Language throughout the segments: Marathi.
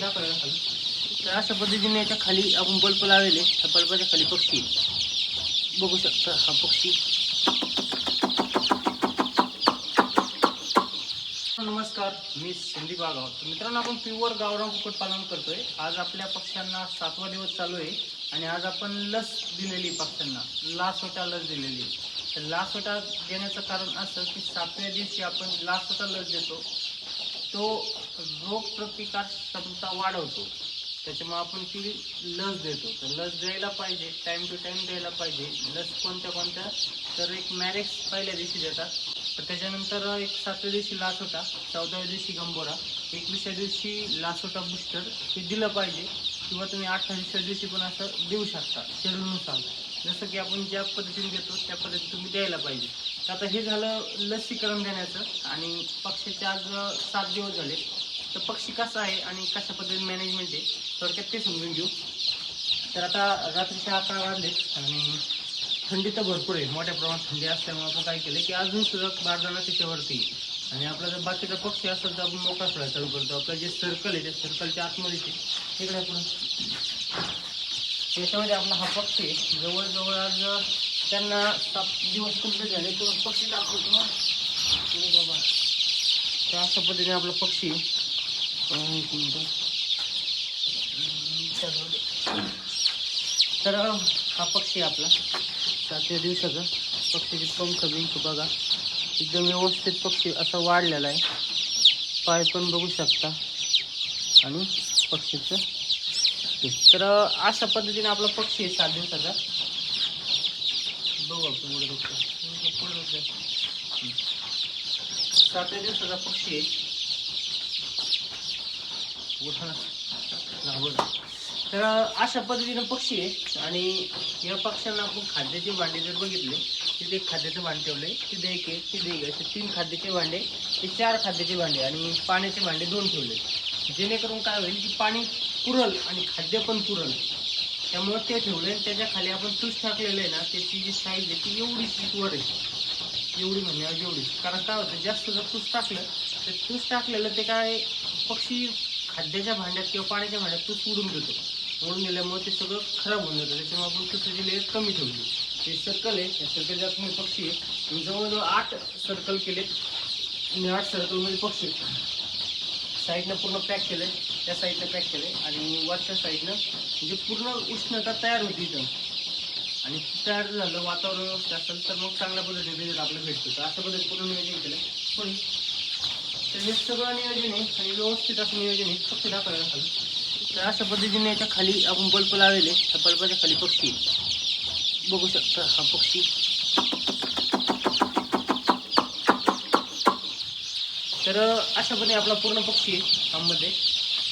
दाखवायला खाली तर अशा पद्धतीने याच्या खाली आपण बल्ब लावलेले त्या बल्बाच्या खाली पक्षी बघू शकता हा पक्षी. नमस्कार मी संदीप आगाव मित्रांनो आपण प्युअर गावरान कुक्कुट पालन करतोय. आज आपल्या पक्ष्यांना सातवा दिवस चालू आहे आणि आज आपण लस दिलेली पक्ष्यांना. लासोटा लस दिलेली तर लासोटा देण्याचं कारण असं की सातव्या दिवशी आपण लासोटा लस देतो. तो रोगप्रतिकार क्षमता वाढवतो. त्याच्यामुळे आपण ती लस देतो. तर लस द्यायला पाहिजे टाईम टू टाईम द्यायला पाहिजे. लस कोणत्या कोणत्या? तर एक मॅरेक्स पहिल्या दिवशी देतात. तर त्याच्यानंतर एक सातव्या दिवशी लासोटा चौदाव्या दिवशी गंबोरा एकविसव्या दिवशी लासोटा बुस्टर हे दिलं पाहिजे किंवा तुम्ही अठ्ठावीसव्या दिवशी पण असं देऊ शकता शेड्यूलनुसार जसं की आपण ज्या पद्धतीने देतो त्या पद्धतीने तुम्ही द्यायला पाहिजे. तर आता हे झालं लसीकरण देण्याचं आणि पक्षाचे आज सात दिवस झाले. तर पक्षी कसा आहे आणि कशा पद्धतीने मॅनेजमेंट आहे थोडक्यात ते समजून घेऊ. तर आता रात्रीचे अकरा वाजले आणि थंडी तर भरपूर आहे. मोठ्या प्रमाणात थंडी असल्यामुळे आपण काय केलं की अजून सुद्धा बारदाना त्याच्यावरती आणि आपला जर बाकीचा पक्षी असेल तर आपण मोकळा सोडायला चालू करतो. आपलं जे सर्कल आहे त्या सर्कलच्या आतमध्ये ते. इकडे आपण. त्याच्यामध्ये आपला हा पक्षी आहे. जवळजवळ आज त्यांना सात दिवस कंप्लीट झाले. तर पक्षी दाखवतो. बाबा. तर अशा पद्धतीने आपला पक्षी तर हा पक्षी आहे आपला. सातव्या दिवसाचा पक्षीचे पंख बिंख बघा. एकदम व्यवस्थित पक्षी असा वाढलेला आहे. पाय पण बघू शकता. आणि पक्षीचं तर अशा पद्धतीने आपला पक्षी आहे सात दिवसाचा. बघू आपण पुढे बघतो. पुढे सातव्या दिवसाचा पक्षी आहे. उठा बोला. तर अशा पद्धतीनं पक्षी आहे आणि या पक्ष्यांना आपण खाद्याचे भांडे जर बघितले तिथे एक खाद्याचं भांडे ठेवले तिथे एक आहे तिथे एक आहे. असे तीन खाद्याचे भांडे ते चार खाद्याचे भांडे आणि पाण्याचे भांडे दोन ठेवले जेणेकरून काय होईल की पाणी पुरल आणि खाद्य पण पुरल त्यामुळं ते ठेवलं आणि त्याच्याखाली आपण तूस टाकलेलं आहे ना त्याची जी साईज आहे ती एवढीच वर आहे एवढी म्हणजे एवढी कारण काय होतं जास्त जर तूस टाकलं तर तूस टाकलेलं ते काय पक्षी खाद्याच्या भांड्यात किंवा पाण्याच्या भांड्यात तो उडून देतो उडून गेल्यामुळे ते सगळं खराब होऊन जातं. त्याच्यामुळे आपण तुसाची लेअर कमी ठेवली. ते सर्कल आहे. या सर्कलच्या तुम्ही पक्षी आहे जवळजवळ आठ सर्कल केले आणि आठ सर्कलमध्ये पक्षी साईडनं पूर्ण पॅक केलं आहे त्या साईडनं पॅक केलं आहे आणि वरच्या साईडनं म्हणजे पूर्ण उष्णता तयार होती इथं. आणि तयार झालं. वातावरण व्यवस्थित असेल तर मग चांगल्या पद्धतीने रिझल्ट आपल्याला भेटतो. तर अशा पद्धतीने पूर्ण नियोजन केलं पण तर हे सगळं नियोजन आहे आणि व्यवस्थित असं नियोजन आहे पक्षी दाखवायला खाली. तर अशा पद्धतीने याच्या खाली आपण बल्ब लावले त्या बल्बाच्या खाली पक्षी बघू शकता हा पक्षी. तर अशा पद्धतीने आपला पूर्ण पक्षी आहे फार्ममध्ये.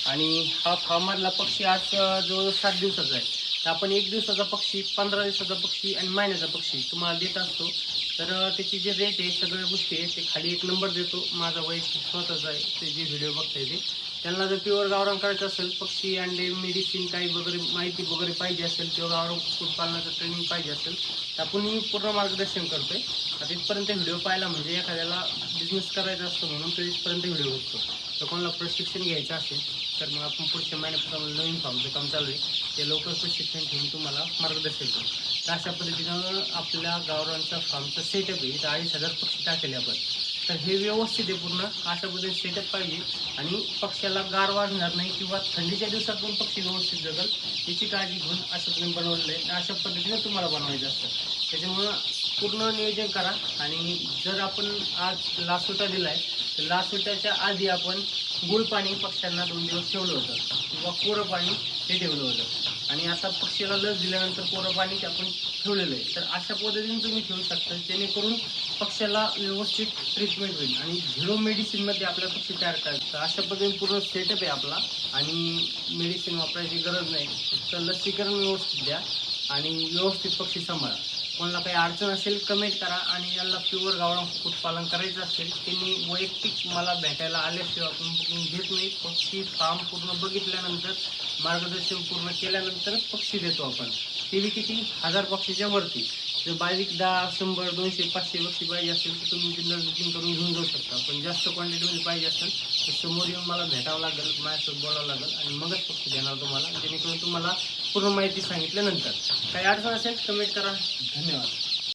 आणि हा फार्ममधला पक्षी आज अं, जवळ सात दिवसाचा आहे. तर आपण एक दिवसाचा पक्षी पंधरा दिवसाचा पक्षी आणि महिन्याचा पक्षी तुम्हाला देत असतो. तर त्याची जे रेट आहे सगळ्या गोष्टी आहे ते खाली एक नंबर देतो. माझा वैयक्तिक स्वतःचा आहे ते जे व्हिडिओ बघता येते त्यांना जर प्युअर गावरान करायचं असेल पक्षी अंडे मेडिसिन काही वगैरे माहिती वगैरे पाहिजे असेल किंवा गावरान कुक्कुटपालनाचं ट्रेनिंग पाहिजे असेल तर आपण मी पूर्ण मार्गदर्शन करतो आता इथपर्यंत व्हिडिओ पाहिला म्हणजे एखाद्याला बिझनेस करायचा असतो म्हणून तो इथपर्यंत व्हिडिओ बघतो. तर कोणाला प्रशिक्षण घ्यायचं असेल तर मग आपण पुढच्या महिन्यापासून नवीन फॉर्मचं काम चालू आहे. ते लवकर प्रशिक्षण घेऊन तुम्हाला मार्गदर्शन करू तर अशा पद्धतीनं आपल्या गावरांचा फार्मचा सेटअप आहे. इथं अडीच हजार पक्षी टाकेल आपण. तर हे व्यवस्थित आहे पूर्ण. अशा पद्धतीने सेटअप पाहिजे. आणि पक्ष्याला गार वाढणार नाही किंवा थंडीच्या दिवसात पण पक्षी व्यवस्थित जगल याची काळजी घेऊन अशा पद्धतीने बनवलेलं आहे. आणि अशा पद्धतीने तुम्हाला बनवायचं असतं. त्याच्यामुळं पूर्ण नियोजन करा. आणि जर आपण आज लासोटा दिला आहे तर लासोट्याच्या आधी आपण गुळ पाणी पक्ष्यांना दोन दिवस ठेवलं होतं. किंवा कोरं पाणी हे ठेवलं होतं. आणि आता पक्षीला लस दिल्यानंतर कोरं पाणी ते आपण ठेवलेलं आहे. तर अशा पद्धतीने तुम्ही ठेवू शकता जेणेकरून पक्षाला व्यवस्थित ट्रीटमेंट होईल. आणि झिरो मेडिसिनमध्ये आपल्या पक्षी तयार करायचं. तर अशा पद्धतीने पूर्ण सेटअप आहे आपला. आणि मेडिसिन वापरायची गरज नाही. तर लसीकरण व्यवस्थित द्या आणि व्यवस्थित पक्षी सांभाळा. कोणाला काही अडचण असेल कमेंट करा आणि ज्यांना प्युअर गावरान कुक्कुटपालन करायचं असेल त्यांनी वैयक्तिक मला भेटायला आल्याशिवाय आपण बुकिंग घेत नाही. पक्षी फार्म पूर्ण बघितल्यानंतर मार्गदर्शन पूर्ण केल्यानंतरच पक्षी देतो आपण. ते बी किती? हजार पक्षीच्या वरती. जर बारीक दहा शंभर दोनशे पाचशे पक्षी पाहिजे असेल तर तुम्ही तिथं बुकिंग करून घेऊन जाऊ शकता. पण जास्त क्वांटिटीमध्ये पाहिजे असेल तर समोर येऊन मला भेटावं लागेल माझ्यासोबत बोलावं लागेल आणि मगच पक्षी देणार तुम्हाला. जेणेकरून तुम्हाला पूर्ण माहिती सांगितल्यानंतर काही अडचण असेल कमेंट करा. धन्यवाद.